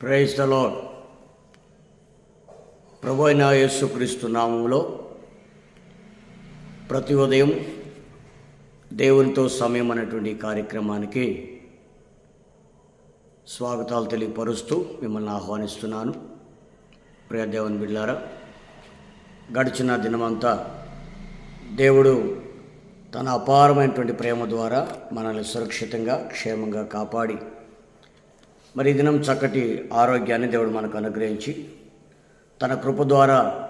Praise the lord ప్రభు అయిన యేసుక్రీస్తు నామంలో ప్రతి ఉదయం దేవునితో సమయం అనేటువంటి కార్యక్రమానికి స్వాగతాలు తెలియపరుస్తూ మిమ్మల్ని ఆహ్వానిస్తున్నాను. ప్రియ దేవుని బిడ్డారా గడిచిన దినమంతా దేవుడు తన అపారమైనటువంటి ప్రేమ ద్వారా మనల్ని సురక్షితంగా క్షేమంగా కాపాడి మరి ఈ దినం చక్కటి ఆరోగ్యాన్ని దేవుడు మనకు అనుగ్రహించి తన కృప ద్వారా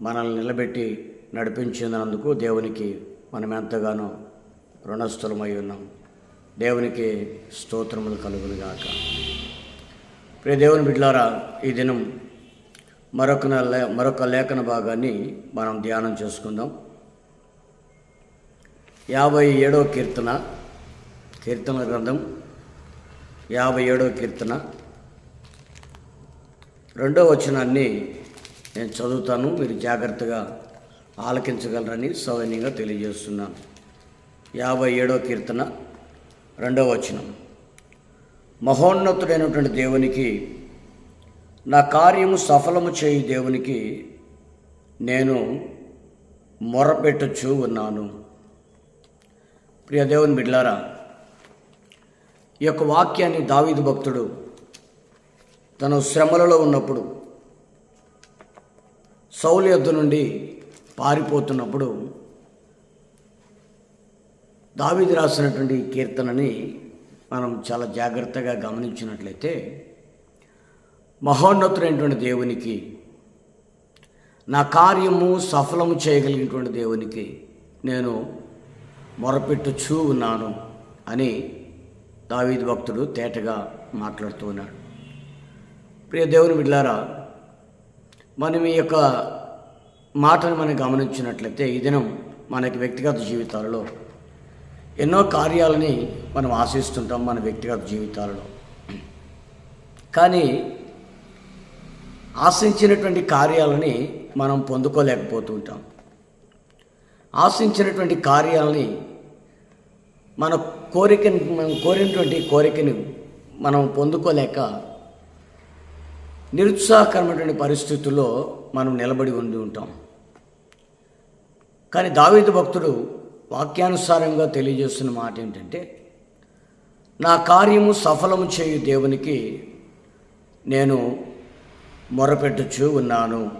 మనల్ని నిలబెట్టి నడిపించినందుకు దేవునికి మనం ఎంతగానో రుణస్థులమై ఉన్నాం. దేవునికి స్తోత్రములు కలుగునుగాక ప్రియ దేవుని బిడ్లారా ఈ దినం మరొక లే మరొక లేఖన భాగాన్ని మనం ధ్యానం చేసుకుందాం. యాభై ఏడో కీర్తన కీర్తన గ్రంథం యాభై ఏడో కీర్తన. రెండో వచనాన్ని నేను చదువుతాను మీరు జాగ్రత్తగా ఆలకించగలరని సౌజన్యంగా తెలియజేస్తున్నాను. యాభై ఏడో కీర్తన రెండవ వచనం. మహోన్నతుడైనటువంటి దేవునికి నా కార్యము సఫలము చేయి దేవునికి నేను మొరపెట్టచ్చు ఉన్నాను. ప్రియ దేవుని బిడ్లారా ఈ యొక్క వాక్యాన్ని దావీదు భక్తుడు తను శ్రమలలో ఉన్నప్పుడు సౌలు యొద్ద నుండి పారిపోతున్నప్పుడు దావీదు రాసినటువంటి కీర్తనని మనం చాలా జాగ్రత్తగా గమనించినట్లయితే మహోన్నతుడైనటువంటి దేవునికి నా కార్యము సఫలము చేయగలిగినటువంటి దేవునికి నేను మొరపెట్టుచూ ఉన్నాను అని దావీదు భక్తుడు తేటగా మాట్లాడుతూ ఉన్నాడు. ప్రియ దేవుని బిడ్లారా మనం ఈ యొక్క మాటను మనం గమనించినట్లయితే ఈ దినం మనకి వ్యక్తిగత జీవితాలలో ఎన్నో కార్యాలని మనం ఆశిస్తుంటాం మన వ్యక్తిగత జీవితాలలో. కానీ ఆశించినటువంటి కార్యాలని మనం పొందుకోలేకపోతూ ఉంటాం ఆశించినటువంటి కార్యాలని మన కోరికని మనం కోరినటువంటి కోరికని మనం పొందుకోలేక నిరుత్సాహకరమైనటువంటి పరిస్థితుల్లో మనం నిలబడి ఉండి ఉంటాం. కానీ దావీదు భక్తుడు వాక్యానుసారంగా తెలియజేస్తున్న మాట ఏంటంటే నా కార్యము సఫలము చేయు దేవునికి నేను మొరపెట్టుచూ ఉన్నాను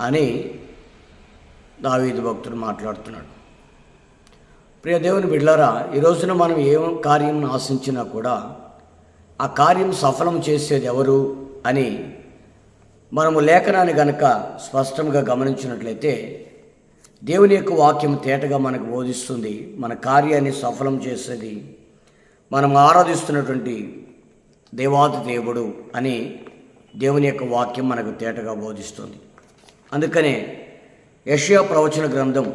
అని దావీదు భక్తుడు మాట్లాడుతున్నాడు. ప్రియ దేవుని బిడ్లారా ఈ రోజున మనం ఏ కార్యం ఆశించినా కూడా ఆ కార్యం సఫలం చేసేది ఎవరు అని మనము లేఖనాన్ని గనక స్పష్టంగా గమనించినట్లయితే దేవుని యొక్క వాక్యం తేటగా మనకు బోధిస్తుంది. మన కార్యాన్ని సఫలం చేసేది మనం ఆరాధిస్తున్నటువంటి దేవాది దేవుడు అని దేవుని యొక్క వాక్యం మనకు తేటగా బోధిస్తుంది. అందుకనే యషియా ప్రవచన గ్రంథం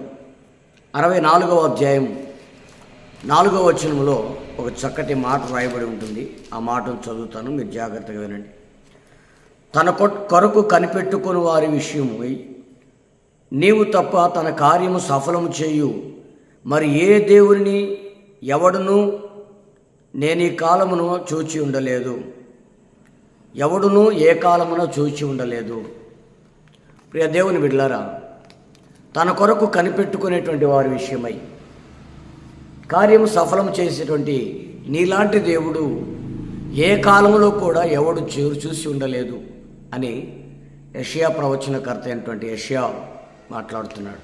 అరవై నాలుగవ అధ్యాయం నాలుగవ వచనంలో ఒక చక్కటి మాట రాయబడి ఉంటుంది. ఆ మాటను చదువుతాను మీరు జాగ్రత్తగా వినండి. తన కొరకు కనిపెట్టుకుని వారి విషయమై నీవు తప్ప తన కార్యము సఫలము చేయు. మరి ఏ దేవుని ఎవడును నేను ఈ కాలమును చూచి ఉండలేదు. ఎవడును ఏ కాలమునో చూచి ఉండలేదు. ప్రియ దేవుని బిడ్లారా తన కొరకు కనిపెట్టుకునేటువంటి వారి విషయమై కార్యము సఫలం చేసేటువంటి నీలాంటి దేవుడు ఏ కాలంలో కూడా ఎవడు చేరు చూసి ఉండలేదు అని యషియా ప్రవచనకర్త అయినటువంటి యషియా మాట్లాడుతున్నాడు.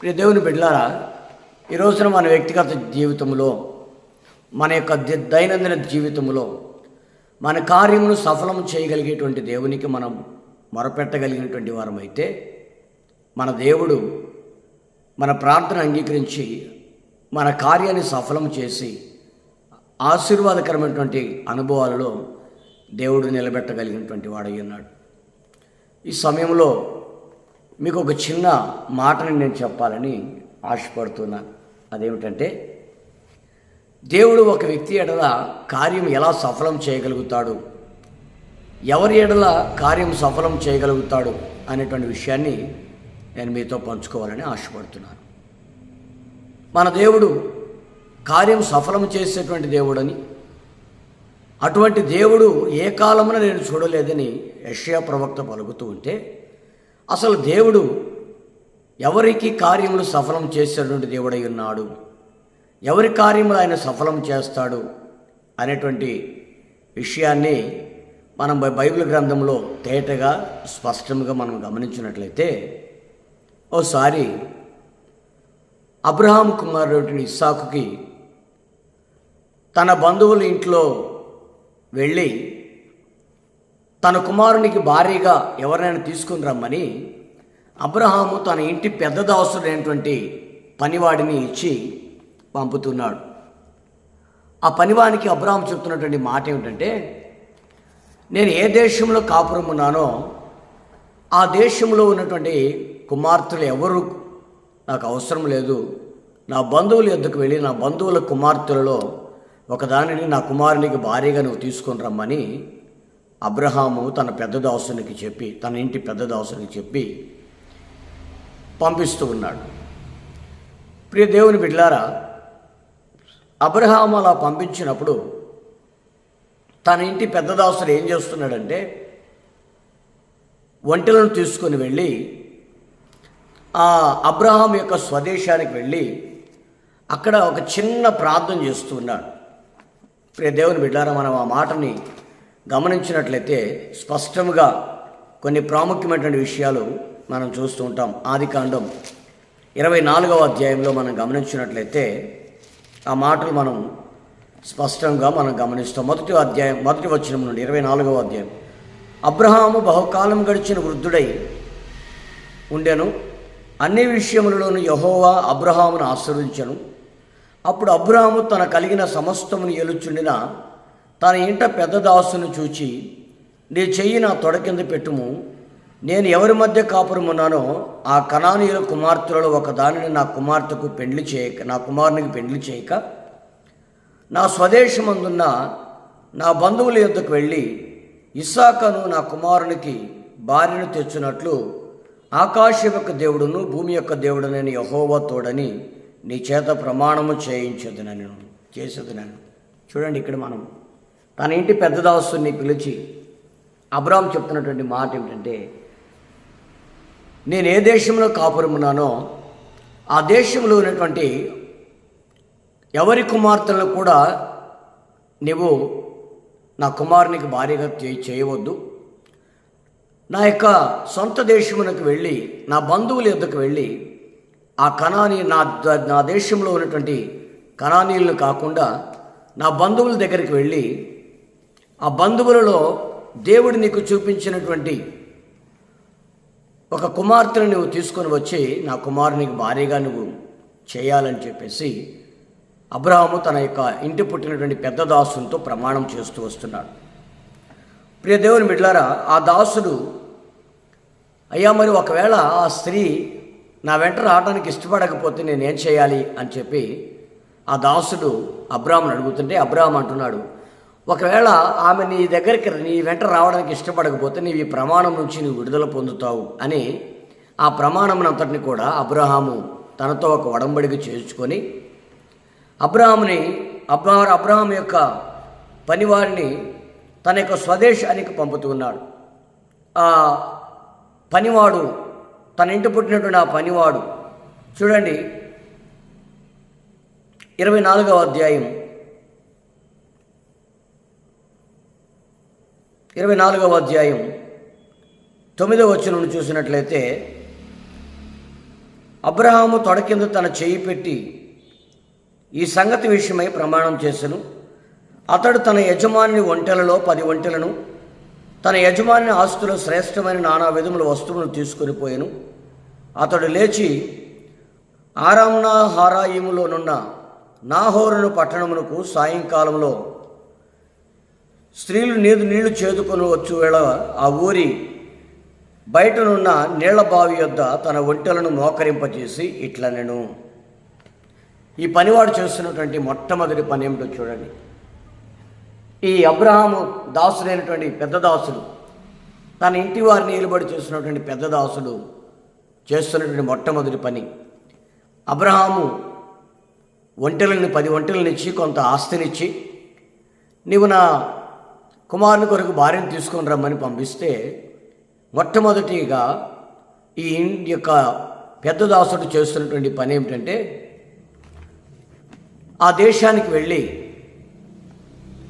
ప్రియ దేవుని బిడ్లారా ఈ రోజున మన వ్యక్తిగత జీవితంలో మన యొక్క దైనందిన జీవితంలో మన కార్యమును సఫలం చేయగలిగేటువంటి దేవునికి మనం మొరపెట్టగలిగినటువంటి వారమైతే మన దేవుడు మన ప్రార్థన అంగీకరించి మన కార్యాన్ని సఫలం చేసి ఆశీర్వాదకరమైనటువంటి అనుభవాలలో దేవుడు నిలబెట్టగలిగినటువంటి వాడై ఉన్నాడు. ఈ సమయంలో మీకు ఒక చిన్న మాటని నేను చెప్పాలని ఆశపడుతున్నాను అదేమిటంటే దేవుడు ఒక వ్యక్తి ఎడల కార్యం ఎలా సఫలం చేయగలుగుతాడు? ఎవరి ఎడల కార్యం సఫలం చేయగలుగుతాడు? అనేటువంటి విషయాన్ని నేను మీతో పంచుకోవాలని ఆశపడుతున్నాను. మన దేవుడు కార్యం సఫలం చేసేటువంటి దేవుడని అటువంటి దేవుడు ఏ కాలమున నేను చూడలేదని యష్యా ప్రవక్త పలుకుతూ ఉంటే అసలు దేవుడు ఎవరికి కార్యములు సఫలం చేసేటువంటి దేవుడై ఉన్నాడు? ఎవరి కార్యములు ఆయన సఫలం చేస్తాడు? అనేటువంటి విషయాన్ని మనం బై- బైబిల్ గ్రంథంలో తేటగా స్పష్టంగా మనం గమనించినట్లయితే ఓసారి అబ్రహాం కుమారుడు ఇస్సాకుకి తన బంధువుల ఇంట్లో వెళ్ళి తన కుమారునికి భారీగా ఎవరైనా తీసుకుని రమ్మని అబ్రహాము తన ఇంటి పెద్ద దాసుడైనటువంటి పనివాడిని ఇచ్చి పంపుతున్నాడు. ఆ పనివానికి అబ్రహాం చెప్తున్నటువంటి మాట ఏమిటంటే నేను ఏ దేశంలో కాపురం ఉన్నానో ఆ దేశంలో ఉన్నటువంటి కుమార్తెలు ఎవరు? నాకు అవసరం లేదు. నా బంధువుల యొద్దకు వెళ్ళి నా బంధువుల కుమార్తెలలో ఒకదానిని నా కుమారునికి భారీగా నువ్వు తీసుకొని రమ్మని అబ్రహాము తన పెద్ద దాసునికి చెప్పి తన ఇంటి పెద్ద దాసునికి చెప్పి పంపిస్తూ ఉన్నాడు. ప్రియ దేవుని బిడ్లారా అబ్రహాము అలా పంపించినప్పుడు తన ఇంటి పెద్ద దాసుడు ఏం చేస్తున్నాడంటే ఒంటెలను తీసుకొని వెళ్ళి ఆ అబ్రహాం యొక్క స్వదేశానికి వెళ్ళి అక్కడ ఒక చిన్న ప్రార్థన చేస్తూ ఉన్నాడు. ప్రియ దేవుని బిడ్డారా మనం ఆ మాటని గమనించినట్లయితే స్పష్టంగా కొన్ని ప్రాముఖ్యమైనటువంటి విషయాలు మనం చూస్తూ ఉంటాం. ఆది కాండం ఇరవై నాలుగవ అధ్యాయంలో మనం గమనించినట్లయితే ఆ మాటలు మనం స్పష్టంగా మనం గమనిస్తాం. మొదటి అధ్యాయం మొదటి వచనం నుండి ఇరవై నాలుగవ అధ్యాయం. అబ్రహాము బహుకాలం గడిచిన వృద్ధుడై ఉండెను. అన్ని విషయములలోనూ యహోవా అబ్రహామును ఆశ్రయించను. అప్పుడు అబ్రహాము తన కలిగిన సమస్తమును ఎలుచుండిన తన ఇంట పెద్ద దాసును చూచి నీ చెయ్యి నా తొడ కింద పెట్టుము. నేను ఎవరి మధ్య కాపురమున్నానో ఆ కణానీయుల కుమార్తెలలో ఒక దానిని నా కుమార్తెకు పెండ్లి చేయక నా కుమారునికి పెండ్లి చేయక నా స్వదేశమందున్న నా బంధువుల యొద్దకు వెళ్ళి ఇస్సాకను నా కుమారునికి భార్యను తెచ్చినట్లు ఆకాశం యొక్క దేవుడును భూమి యొక్క దేవుడునని యహోవా తోడని నీ చేత ప్రమాణము చేయించదు నేను చేసేది నేను చూడండి ఇక్కడ మనం. తన ఇంటి పెద్ద దాసుని పిలిచి అబ్రామ్ చెప్తున్నటువంటి మాట ఏమిటంటే నేను ఏ దేశంలో కాపురమున్నానో ఆ దేశంలో ఉన్నటువంటి ఎవరి కుమార్తెలను కూడా నీవు నా కుమారునికి భార్యగా చేయవద్దు. నా యొక్క సొంత దేశమునకు వెళ్ళి నా బంధువుల యొద్దకు వెళ్ళి ఆ కణాని నా ద- నా దేశంలో ఉన్నటువంటి కణానీయులను కాకుండా నా బంధువుల దగ్గరికి వెళ్ళి ఆ బంధువులలో దేవుడు నీకు చూపించినటువంటి ఒక కుమార్తెను నువ్వు తీసుకొని వచ్చి నా కుమారునికి భారీగా నువ్వు చేయాలని చెప్పేసి అబ్రహాము తన యొక్క ఇంటి పుట్టినటువంటి పెద్ద దాసునితో ప్రమాణం చేస్తూ వస్తున్నాడు. ప్రియ దేవుని బిడ్లారా ఆ దాసుడు అయ్యా మరి ఒకవేళ ఆ స్త్రీ నా వెంట రావడానికి ఇష్టపడకపోతే నేనేం చేయాలి? అని చెప్పి ఆ దాసుడు అబ్రాహ్మను అడుగుతుంటే అబ్రాహ్మ అంటున్నాడు ఒకవేళ ఆమె నీ దగ్గరికి నీ వెంట రావడానికి ఇష్టపడకపోతే నీవు ఈ ప్రమాణం నుంచి నువ్వు విడుదల పొందుతావు అని ఆ ప్రమాణమునంతటిని కూడా అబ్రహాము తనతో ఒక ఒడంబడికి చేర్చుకొని అబ్రహాముని అబ్రా అబ్రహాం యొక్క పనివారిని తన యొక్క స్వదేశానికి పంపుతూ ఉన్నాడు. ఆ పనివాడు తన ఇంటి పుట్టినటువంటి ఆ పనివాడు చూడండి ఇరవై నాలుగవ అధ్యాయం. ఇరవై నాలుగవ అధ్యాయం తొమ్మిదవ వచ్చిన చూసినట్లయితే అబ్రహాము తొడ కింద తన చేయి పెట్టి ఈ సంగతి విషయమై ప్రమాణం చేశాను అతడు తన యజమాని ఒంటెలలో పది ఒంటెలను తన యజమాని ఆస్తులో శ్రేష్టమైన నానా విధముల వస్తువులను తీసుకొని పోయాను. అతడు లేచి ఆరామ్నా హారాయిములోనున్న నాహోరును పట్టణమునకు సాయంకాలంలో స్త్రీలు నీరు నీళ్ళు చేదుకొని వచ్చు వేళ ఆ ఊరి బయటనున్న నీళ్ళ బావి యొద్ద తన ఒంటెలను మోకరింపజేసి ఇట్లా నేను ఈ పనివాడు చేస్తున్నటువంటి మొట్టమొదటి పని ఏమిటో చూడండి. ఈ అబ్రహాము దాసుడైనటువంటి పెద్ద దాసుడు తన ఇంటి వారిని నిలబడి చేస్తున్నటువంటి పెద్ద దాసుడు చేస్తున్నటువంటి మొట్టమొదటి పని. అబ్రహాము ఒంటెలని పది ఒంటెలనిచ్చి కొంత ఆస్తినిచ్చి నీవు నా కుమారుని కొరకు భార్యను తీసుకొని రమ్మని పంపిస్తే మొట్టమొదటిగా ఈ యొక్క పెద్ద దాసుడు చేస్తున్నటువంటి పని ఏమిటంటే ఆ దేశానికి వెళ్ళి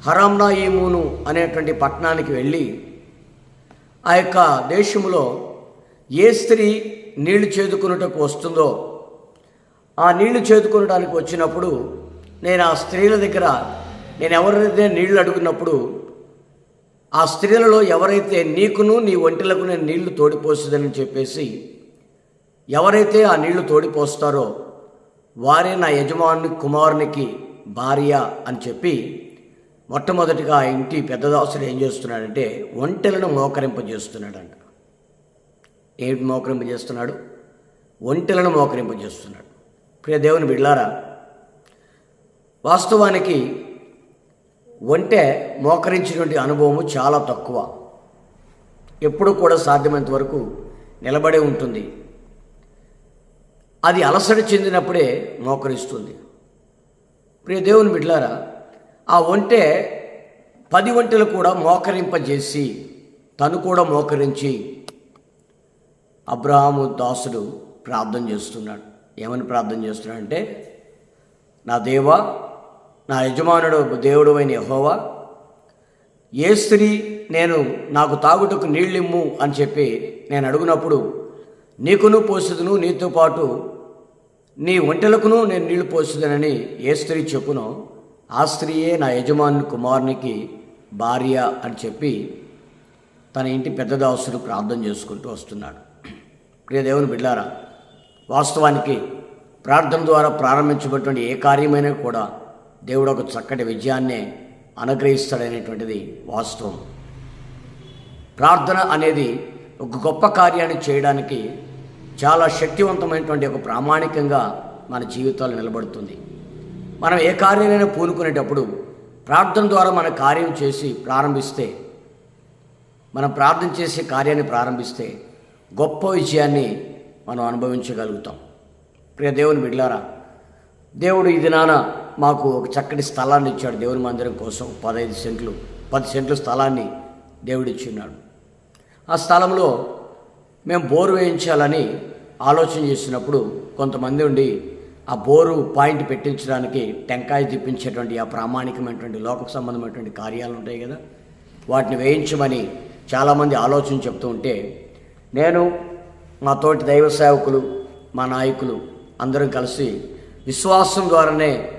హరామ్నాయిమును అనేటువంటి పట్టణానికి వెళ్ళి ఆ యొక్క దేశంలో ఏ స్త్రీ నీళ్ళు చేదుకున్నటకు వస్తుందో ఆ నీళ్ళు చేదుకొనడానికి వచ్చినప్పుడు నేను ఆ స్త్రీల దగ్గర నేను ఎవరైతే నీళ్ళు అడుగున్నప్పుడు ఆ స్త్రీలలో ఎవరైతే నీకును నీ ఒంటిలకు నేను నీళ్ళు తోడిపోసేదని చెప్పేసి ఎవరైతే ఆ నీళ్ళు తోడిపోస్తారో వారే నా యజమాని కుమారునికి భార్య అని చెప్పి మొట్టమొదటిగా ఆ ఇంటి పెద్దదాసుడు ఏం చేస్తున్నాడంటే ఒంటెలను మోకరింపజేస్తున్నాడంట. ఏమిటి మోకరింపజేస్తున్నాడు? ఒంటెలను మోకరింపజేస్తున్నాడు. ప్రియ దేవుని బిడ్లారా వాస్తవానికి ఒంటె మోకరించినటువంటి అనుభవము చాలా తక్కువ. ఎప్పుడు కూడా సాధ్యమైనంత వరకు నిలబడే ఉంటుంది. అది అలసట చెందినప్పుడే మోకరిస్తుంది. ప్రియ దేవుని బిడ్లారా ఆ ఒంటె పది ఒంటెలు కూడా మోకరింపజేసి తను కూడా మోకరించి అబ్రహాము దాసుడు ప్రార్థన చేస్తున్నాడు. ఏమని ప్రార్థన చేస్తున్నాడంటే నా దేవా నా యజమానుడు దేవుడు అయిన యహోవా ఏ స్త్రీ నేను నాకు తాగుటకు నీళ్ళిమ్ము అని చెప్పి నేను అడుగునప్పుడు నీకును పోసిదును నీతో పాటు నీ ఒంటెలకును నేను నీళ్ళు పోసిదనని ఏ స్త్రీ చెప్పునో ఆ స్త్రీయే నా యజమాని కుమారునికి భార్య అని చెప్పి తన ఇంటి పెద్దదాసుడు ప్రార్థన చేసుకుంటూ వస్తున్నాడు. ప్రియదేవుని బిడ్డారా వాస్తవానికి ప్రార్థన ద్వారా ప్రారంభించబడినటువంటి ఏ కార్యమైనా కూడా దేవుడు ఒక చక్కటి విజయాన్నే అనుగ్రహిస్తాడనేటువంటిది వాస్తవం. ప్రార్థన అనేది ఒక గొప్ప కార్యాన్ని చేయడానికి చాలా శక్తివంతమైనటువంటి ఒక ప్రామాణికంగా మన జీవితాలు నిలబడుతుంది. మనం ఏ కార్యాలైనా పూనుకునేటప్పుడు ప్రార్థన ద్వారా మన కార్యం చేసి ప్రారంభిస్తే మనం ప్రార్థన చేసే కార్యాన్ని ప్రారంభిస్తే గొప్ప విజయాన్ని మనం అనుభవించగలుగుతాం. ప్రియ దేవుని బిడ్లారా దేవుడు ఇది నాన్న మాకు ఒక చక్కటి స్థలాన్ని ఇచ్చాడు. దేవుని మందిరం కోసం పదహైదు సెంట్లు పది సెంట్ల స్థలాన్ని దేవుడు ఇచ్చిన్నాడు. ఆ స్థలంలో మేము బోరు వేయించాలని ఆలోచన చేసినప్పుడు కొంతమంది ఉండి ఆ బోరు పాయింట్ పెట్టించడానికి టెంకాయ తిప్పించేటువంటి ఆ ప్రామాణికమైనటువంటి లోక సంబంధమైనటువంటి కార్యాలు ఉంటాయి కదా. వాటిని వేయించమని చాలామంది ఆలోచన చెప్తూ ఉంటే నేను మా తోటి దైవ సేవకులు మా నాయకులు అందరం కలిసి విశ్వాసం ద్వారానే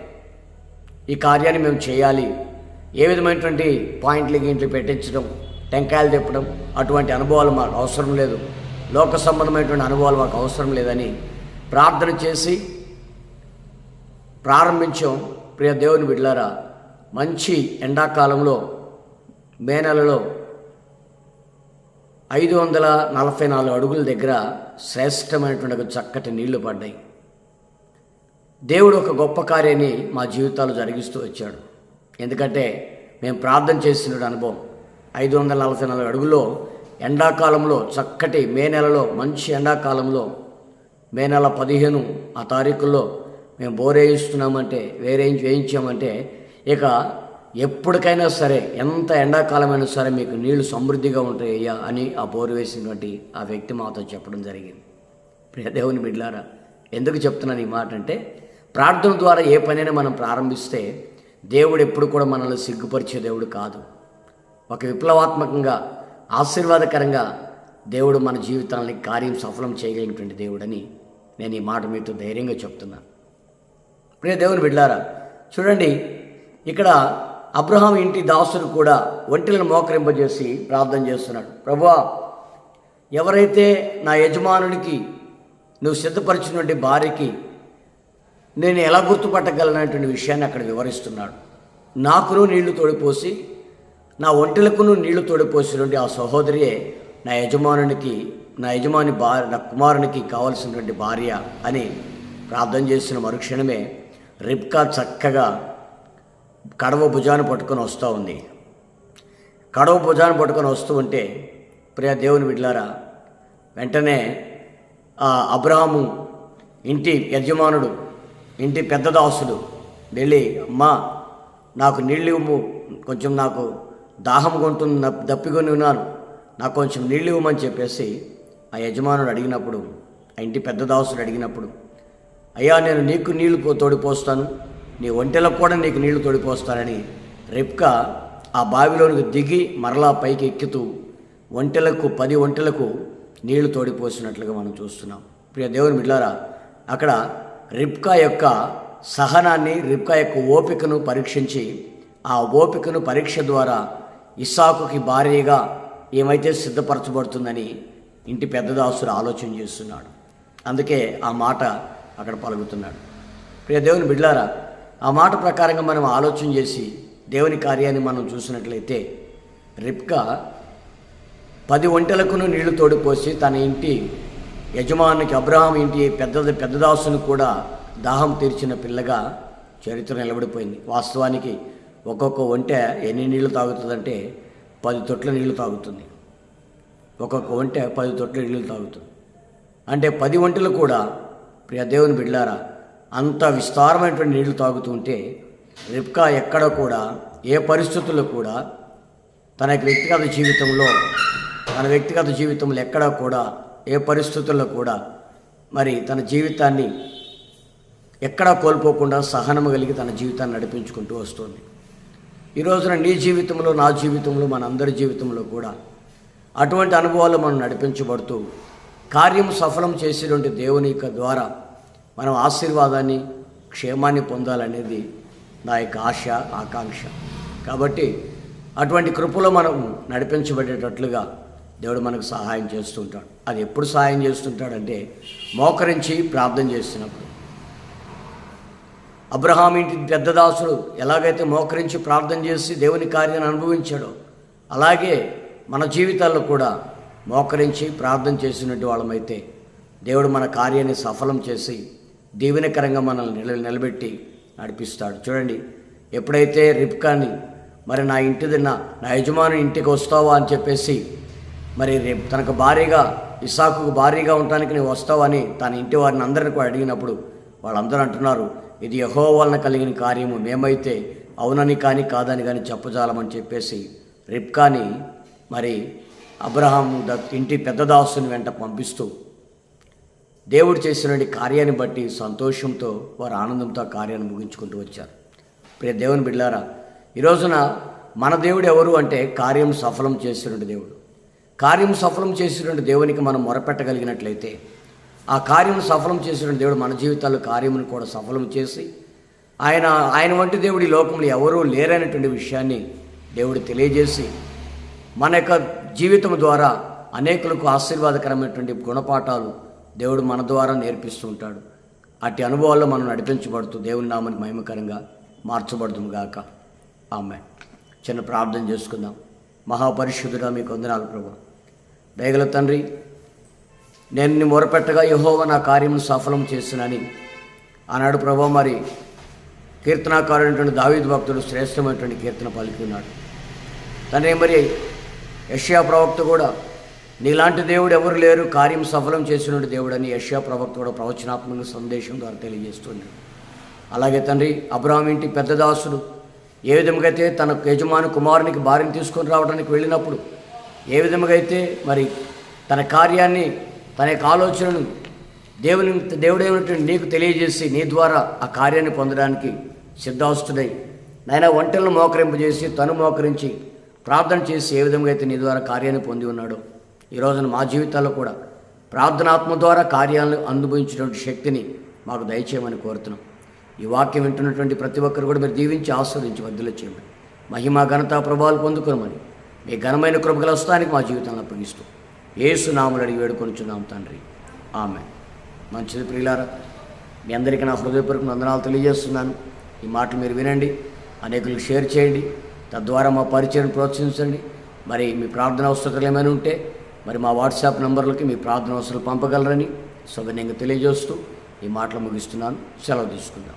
ఈ కార్యాన్ని మేము చేయాలి. ఏ విధమైనటువంటి పాయింట్లు గింట్లు పెట్టించడం టెంకాయలు తిప్పడం అటువంటి అనుభవాలు మాకు అవసరం లేదు. లోక సంబంధమైనటువంటి అనుభవాలు మాకు అవసరం లేదని ప్రార్థన చేసి ప్రారంభించాం. ప్రియ దేవుని బిడ్లారా మంచి ఎండాకాలంలో మే నెలలో ఐదు వందల నలభై నాలుగు అడుగుల దగ్గర శ్రేష్టమైనటువంటి ఒక చక్కటి నీళ్ళు పడ్డాయి. దేవుడు ఒక గొప్ప కార్యాన్ని మా జీవితాలు జరిగిస్తూ వచ్చాడు. ఎందుకంటే మేము ప్రార్థన చేసిన అనుభవం ఐదు వందల నలభై నాలుగు అడుగులో ఎండాకాలంలో చక్కటి మే నెలలో మంచి ఎండాకాలంలో మే నెల పదిహేను ఆ తారీఖుల్లో మేము బోరేయిస్తున్నామంటే వేరే వేయించామంటే ఇక ఎప్పటికైనా సరే ఎంత ఎండాకాలమైనా సరే మీకు నీళ్ళు సమృద్ధిగా ఉంటాయి అయ్యా అని ఆ బోరు వేసినటువంటి ఆ వ్యక్తి మాతో చెప్పడం జరిగింది. ప్రియదేవుని బిడ్లారా ఎందుకు చెప్తున్నాను ఈ మాట అంటే ప్రార్థన ద్వారా ఏ పనైనా మనం ప్రారంభిస్తే దేవుడు ఎప్పుడు కూడా మనల్ని సిగ్గుపరిచే దేవుడు కాదు. ఒక విప్లవాత్మకంగా ఆశీర్వాదకరంగా దేవుడు మన జీవితాలని కార్యం సఫలం చేయగలిగినటువంటి దేవుడని నేను ఈ మాట మీతో ధైర్యంగా చెప్తున్నాను. ప్రియ దేవుని బిడ్డారా చూడండి ఇక్కడ అబ్రహాం ఇంటి దాసుడు కూడా ఒంటిలను మోకరింపజేసి ప్రార్థన చేస్తున్నాడు. ప్రభువా ఎవరైతే నా యజమానునికి నువ్వు సిద్ధపరిచినటువంటి భార్యకి నేను ఎలా గుర్తుపట్టగలనటువంటి విషయాన్ని అక్కడ వివరిస్తున్నాడు. నాకును నీళ్ళు తోడిపోసి నా ఒంటెలకును నీళ్ళు తోడిపోసినటువంటి ఆ సహోదరియే నా యజమానునికి నా యజమాని భార్య నా కుమారునికి కావలసినటువంటి భార్య అని ప్రార్థన చేసిన మరుక్షణమే రిబ్కా చక్కగా కడవ భుజాన్ని పట్టుకొని వస్తూ ఉంది. కడవ భుజాన్ని పట్టుకొని వస్తూ ఉంటే ప్రియ దేవుని బిడ్లారా వెంటనే ఆ అబ్రహాము ఇంటి యజమానుడు ఇంటి పెద్ద దాసుడు వెళ్ళి అమ్మా నాకు నీళ్ళు ఇవ్వు కొంచెం నాకు దాహం కొంటుంది దప్పికొని ఉన్నాను నాకు కొంచెం నీళ్ళు ఇవ్వమని చెప్పేసి ఆ యజమానుడు అడిగినప్పుడు ఆ ఇంటి పెద్ద దాసుడు అడిగినప్పుడు అయ్యా నేను నీకు నీళ్ళు తోడిపోస్తాను. నీ ఒంటెలకు కూడా నీకు నీళ్ళు తోడిపోస్తానని రెప్కా ఆ బావిలోనికి దిగి మరలా పైకి ఎక్కుతూ ఒంటెలకు పది ఒంటెలకు నీళ్ళు తోడిపోసినట్లుగా మనం చూస్తున్నాం. ప్రియ దేవుని బిడ్డారా అక్కడ రిప్కా యొక్క సహనాన్ని రిప్కా యొక్క ఓపికను పరీక్షించి ఆ ఓపికను పరీక్ష ద్వారా ఇస్సాకుకి భారీగా ఏమైతే సిద్ధపరచబడుతుందని ఇంటి పెద్దదాసుడు ఆలోచన చేస్తున్నాడు. అందుకే ఆ మాట అక్కడ పలుకుతున్నాడు ప్రియ దేవుని బిడ్లారా ఆ మాట ప్రకారంగా మనం ఆలోచన చేసి దేవుని కార్యాన్ని మనం చూసినట్లయితే రిప్కా పది ఒంటెలకును నీళ్ళు తోడిపోసి తన ఇంటి యజమానికి అబ్రహాం ఇంటి పెద్ద పెద్దదాసును కూడా దాహం తీర్చిన పిల్లగా చరిత్ర నిలబడిపోయింది. వాస్తవానికి ఒక్కొక్క ఒంటె ఎన్ని నీళ్ళు తాగుతుందంటే పది తొట్ల నీళ్ళు తాగుతుంది. ఒక్కొక్క ఒంటె పది తొట్ల నీళ్ళు తాగుతుంది. అంటే పది ఒంటెలు కూడా ప్రియ దేవుని బిడ్లారా అంత విస్తారమైనటువంటి నీళ్ళు తాగుతుంటే రిప్కా ఎక్కడ కూడా ఏ పరిస్థితుల్లో కూడా తన వ్యక్తిగత జీవితంలో తన వ్యక్తిగత జీవితంలో ఎక్కడ కూడా ఏ పరిస్థితుల్లో కూడా మరి తన జీవితాన్ని ఎక్కడా కోల్పోకుండా సహనము కలిగి తన జీవితాన్ని నడిపించుకుంటూ వస్తుంది. ఈ రోజున నీ జీవితంలో నా జీవితంలో మన అందరి జీవితంలో కూడా అటువంటి అనుభవాలు మనం నడిపించబడుతూ కార్యం సఫలం చేసేటువంటి దేవుని యొక్క ద్వారా మనం ఆశీర్వాదాన్ని క్షేమాన్ని పొందాలనేది నా యొక్క ఆశ ఆకాంక్ష. కాబట్టి అటువంటి కృపలో మనం నడిపించబడేటట్లుగా దేవుడు మనకు సహాయం చేస్తుంటాడు. అది ఎప్పుడు సహాయం చేస్తుంటాడంటే మోకరించి ప్రార్థన చేస్తున్నప్పుడు అబ్రహాం ఇంటి పెద్దదాసుడు ఎలాగైతే మోకరించి ప్రార్థన చేసి దేవుని కార్యాన్ని అనుభవించాడో అలాగే మన జీవితాల్లో కూడా మోకరించి ప్రార్థన చేసినట్టు వాళ్ళమైతే దేవుడు మన కార్యాన్ని సఫలం చేసి దీవెనకరంగా మనల్ని నిల నిలబెట్టి నడిపిస్తాడు. చూడండి ఎప్పుడైతే రిప్కాని మరి నా ఇంటిది నా నా యజమాని ఇంటికి వస్తావా అని చెప్పేసి మరి రేపు తనకు భారీగా ఇసాకుకు భారీగా ఉండటానికి నువ్వు వస్తావని తన ఇంటి వారిని అందరిని కూడా అడిగినప్పుడు వాళ్ళందరూ అంటున్నారు ఇది యహో వలన కలిగిన కార్యము. మేమైతే అవునని కానీ కాదని కానీ చెప్పజాలమని చెప్పేసి రిప్కాని మరి అబ్రహాం ఇంటి పెద్దదాసుని వెంట పంపిస్తూ దేవుడు చేసినటువంటి కార్యాన్ని బట్టి సంతోషంతో వారు ఆనందంతో ఆ కార్యాన్ని ముగించుకుంటూ వచ్చారు. ప్రియ దేవుని బిడ్డారా ఈరోజున మన దేవుడు ఎవరు అంటే కార్యం సఫలం చేసినటువంటి దేవుడు. కార్యం సఫలం చేసినటువంటి దేవునికి మనం మొరపెట్టగలిగినట్లయితే ఆ కార్యం సఫలం చేసినటువంటి దేవుడు మన జీవితాల్లో కార్యమును కూడా సఫలం చేసి ఆయన ఆయన వంటి దేవుడి లోకంలో ఎవరూ లేరనేటువంటి విషయాన్ని దేవుడు తెలియజేసి మన యొక్క జీవితం ద్వారా అనేకులకు ఆశీర్వాదకరమైనటువంటి గుణపాఠాలు దేవుడు మన ద్వారా నేర్పిస్తూ ఉంటాడు అట్టి అనుభవాల్లో మనం నడిపించబడుతూ దేవుని నామని మహిమకరంగా మార్చబడుతుంది గాక. ఆమె చిన్న ప్రార్థన చేసుకుందాం. మహాపరిశుద్ధుడా మీకు వందనాలు ప్రభు. దయగల తండ్రి నేను నీ మొరపెట్టగా యహోవ నా కార్యమును సఫలం చేసినని. ఆనాడు ప్రభు మరి కీర్తనాకారుడైనటువంటి దావీద్ భక్తుడు శ్రేష్టమైనటువంటి కీర్తన పలికి ఉన్నాడు. తండ్రి మరి యష్యా ప్రవక్త కూడా నీలాంటి దేవుడు ఎవరు లేరు కార్యం సఫలం చేసినటువంటి దేవుడని యష్యా ప్రవక్త కూడా ప్రవచనాత్మక సందేశం ద్వారా తెలియజేస్తుంది అలాగే తండ్రి అబ్రాహం ఇంటి పెద్ద దాసుడు ఏ విధంగా అయితే తన యజమాని కుమారునికి భార్యను తీసుకొని రావడానికి వెళ్ళినప్పుడు ఏ విధంగా అయితే మరి తన కార్యాన్ని తన యొక్క ఆలోచనను దేవుని దేవుడైనటువంటి నీకు తెలియజేసి నీ ద్వారా ఆ కార్యాన్ని పొందడానికి సిద్ధాస్తుడై నాయన ఒంటలను మోకరింపజేసి తను మోకరించి ప్రార్థన చేసి ఏ విధంగా అయితే నీ ద్వారా కార్యాన్ని పొంది ఉన్నాడో ఈ రోజున మా జీవితాల్లో కూడా ప్రార్థనాత్మ ద్వారా కార్యాలను అనుభవించినటువంటి శక్తిని మాకు దయచేయమని కోరుతున్నాం. ఈ వాక్యం వింటున్నటువంటి ప్రతి ఒక్కరు కూడా మీరు దీవించి ఆస్వాదించి వద్దులు చేయమని మహిమ ఘనత ప్రభావాలు పొందుకోమని మీ ఘనమైన కృపగల వస్తానికి మా జీవితాన్ని అప్పగిస్తూ ఏసు నాములు అడిగి వేడుకొనిచున్నాం తండ్రి. ఆమె మంచిది ప్రియులారా మీ అందరికీ నా హృదయపూర్వక వందనాలు తెలియజేస్తున్నాను. ఈ మాటలు మీరు వినండి అనేకులకు షేర్ చేయండి. తద్వారా మా పరిచయం ప్రోత్సహించండి. మరి మీ ప్రార్థన అవసరాలు ఏమైనా ఉంటే మరి మా వాట్సాప్ నంబర్లకి మీ ప్రార్థన అవసరాలు పంపగలరని సవినయంగా తెలియజేస్తూ ఈ మాటలు ముగిస్తున్నాను. సెలవు తీసుకుందాం.